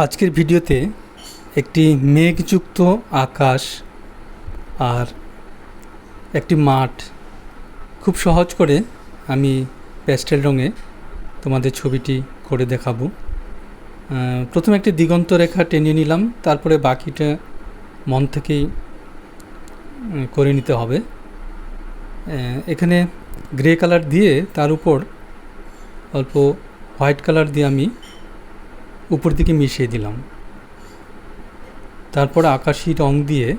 আজকের ভিডিওতে একটি মেঘযুক্ত আকাশ আর একটি মাঠ। খুব সহজ করে আমি প্যাস্টেল রঙে তোমাদের ছবিটি করে দেখাবো। প্রথমে একটি দিগন্ত রেখা টেনে নিলাম, তারপরে বাকিটা মন থেকেই করে নিতে হবে। এখানে গ্রে কালার দিয়ে তার উপর অল্প হোয়াইট কালার দিয়ে আমি উপর দিকে মিশিয়ে দিলাম। তারপর আকাশি রং দিয়ে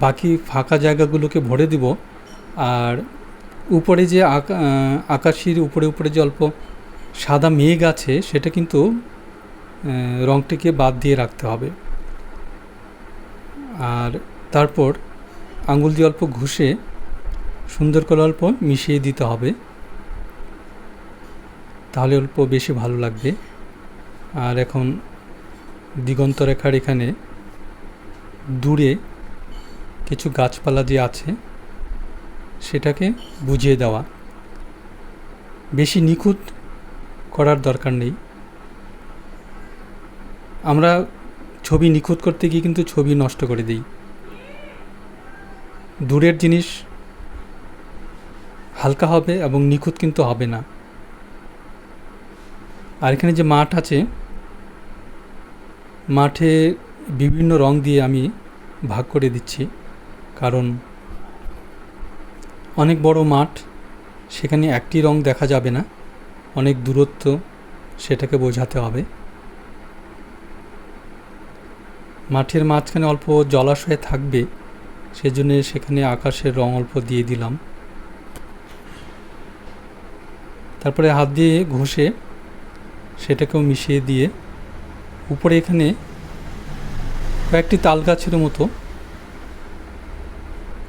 বাকি ফাঁকা জায়গাগুলোকে ভরে দিব আর উপরে যে আকা- আকাশির উপরে উপরে যে অল্প সাদা মেঘ আছে, সেটা কিন্তু রংটিকে বাদ দিয়ে রাখতে হবে। আর তারপর আঙুল দিয়ে অল্প ঘষে সুন্দর করে অল্প মিশিয়ে দিতে হবে। তাহলে অল্প বেশি ভালো লাগবে। আর এখন দিগন্ত রেখার এখানে দূরে কিছু গাছপালা যে আছে, সেটাকে বুঝিয়ে দেওয়া। বেশি নিখুঁত করার দরকার নেই। আমরা ছবি নিখুঁত করতে গিয়ে কিন্তু ছবি নষ্ট করে দিই। দূরের জিনিস হালকা হবে এবং নিখুঁত কিন্তু হবে না। আর এখানে যে মাঠ আছে মাঠে বিভিন্ন রং দিয়ে আমি ভাগ করে দিচ্ছি, কারণ অনেক বড় মাঠ, সেখানে একটি রং দেখা যাবে না, অনেক দূরত্ব সেটাকে বোঝাতে হবে। মাঠের মাঝখানে অল্প জলাশয় থাকবে, সেজন্য সেখানে আকাশের রং অল্প দিয়ে দিলাম। তারপরে হাত দিয়ে ঘষে সেটাকেও মিশিয়ে দিয়ে উপরে এখানে কয়েকটি তাল গাছের মতো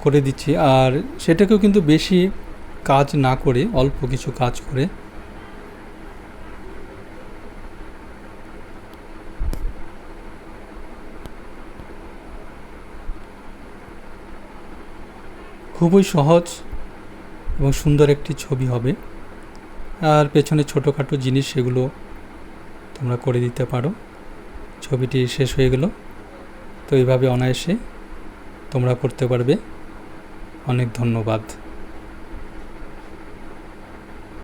করে দিচ্ছি। আর সেটাকেও কিন্তু বেশি কাজ না করে, অল্প কিছু কাজ করে। খুবই সহজ এবং সুন্দর একটি ছবি হবে। আর পেছনে ছোটোখাটো জিনিস সেগুলো তোমরা করে দিতে পারো। ছবিটি শেষ হয়ে গেল। তো এইভাবে অনায়াসে তোমরা করতে পারবে। অনেক ধন্যবাদ।